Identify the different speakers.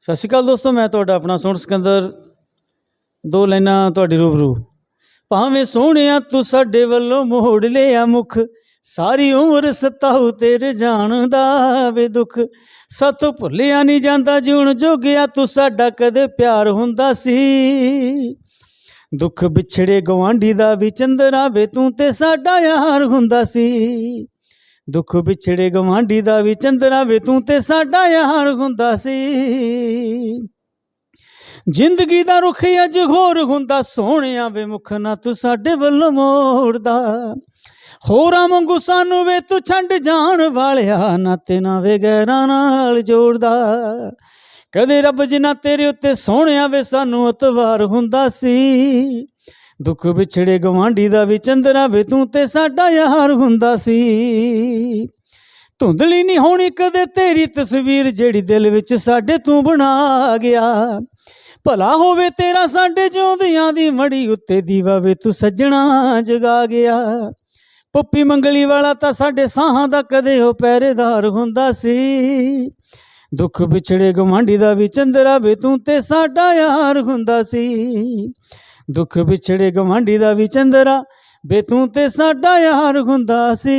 Speaker 1: ਸਤਿ ਸ਼੍ਰੀ ਅਕਾਲ ਦੋਸਤੋ, ਮੈਂ ਤੁਹਾਡਾ ਆਪਣਾ ਸੋਹਣ ਸਿਕੰਦਰ। ਦੋ ਲਾਈਨਾਂ ਤੁਹਾਡੇ ਰੂਬਰੂ। ਭਾਵੇਂ ਸੋਹਣਿਆ ਤੂੰ ਸਾਡੇ ਵੱਲੋਂ ਮੋੜ ਲਿਆ ਮੁਖ, ਸਾਰੀ ਉਮਰ ਸਤਾਉ ਤੇਰੇ ਜਾਣ ਦਾ ਵੇ ਦੁੱਖ। ਸਤ ਭੁੱਲਿਆ ਨਹੀਂ ਜਾਂਦਾ ਜਿਉਣ ਜੋਗਿਆ ਤੂੰ ਸਾਡਾ ਕਦੇ ਪਿਆਰ ਹੁੰਦਾ ਸੀ। ਦੁੱਖ ਵਿਛੜੇ ਗਵਾਂਢੀ ਦਾ ਵੀ ਚੰਦਰਾ ਵੇ ਤੂੰ ਤੇ ਸਾਡਾ ਯਾਰ ਹੁੰਦਾ ਸੀ। ਦੁੱਖ ਵਿਛੜੇ ਗਵਾਂਢੀ ਦਾ ਵੀ ਚੰਦਰਾ ਵੇ ਤੂੰ ਤੇ ਸਾਡਾ ਯਾਰ ਹੁੰਦਾ ਸੀ। ਜ਼ਿੰਦਗੀ ਦਾ ਰੁੱਖ ਅੱਜ ਹੋਰ ਹੁੰਦਾ, ਸੋਹਣਿਆ ਵੇ ਮੁਖ ਨਾ ਤੂੰ ਸਾਡੇ ਵੱਲ ਮੋੜਦਾ। ਹੋਰਾਂ ਵਾਂਗੂ ਸਾਨੂੰ ਵੇ ਤੂੰ ਛੱਡ ਜਾਣ ਵਾਲਿਆ, ਨਾ ਤੇ ਨਾ ਵੇ ਗੈਰਾਂ ਨਾਲ ਜੋੜਦਾ। ਕਦੇ ਰੱਬ ਜਿਨਾ ਤੇਰੇ ਉੱਤੇ ਸੋਹਣਿਆ ਵੇ ਸਾਨੂੰ ਉਤਵਾਰ ਹੁੰਦਾ ਸੀ। ਦੁੱਖ ਵਿਛੜੇ ਗਵਾਂਢੀ ਦਾ ਵੀ ਚੰਦਰਾ ਵੇ ਤੂੰ ਤੇ ਸਾਡਾ ਯਾਰ ਹੁੰਦਾ ਸੀ। ਧੁੰਦਲੀ ਨਹੀਂ ਹੋਣੀ ਕਦੇ ਤੇਰੀ ਤਸਵੀਰ ਜਿਹੜੀ ਦਿਲ ਵਿੱਚ ਸਾਡੇ ਤੂੰ ਬਣਾ ਗਿਆ। ਭਲਾ ਹੋਵੇ ਤੇਰਾ ਸਾਡੇ ਜਿਉਂਦਿਆਂ ਦੀ ਮੜੀ ਉੱਤੇ ਦੀਵਾ ਵੇ ਤੂੰ ਸੱਜਣਾ ਜਗਾ ਗਿਆ। ਪੱਪੀ ਮੰਗਲੀ ਵਾਲਾ ਤਾਂ ਸਾਡੇ ਸਾਹਾਂ ਦਾ ਕਦੇ ਉਹ ਪਹਿਰੇਦਾਰ ਹੁੰਦਾ ਸੀ। ਦੁੱਖ ਵਿਛੜੇ ਗਵਾਂਢੀ ਦਾ ਵੀ ਚੰਦਰਾ ਵੇ ਤੂੰ ਤੇ ਸਾਡਾ ਯਾਰ ਹੁੰਦਾ ਸੀ। ਦੁੱਖ ਵਿਛੜੇ ਗਵਾਂਢੀ ਦਾ ਵੀ ਚੰਦਰਾ ਵੇ ਤੂੰ ਤੇ ਸਾਡਾ ਯਾਰ ਹੁੰਦਾ ਸੀ।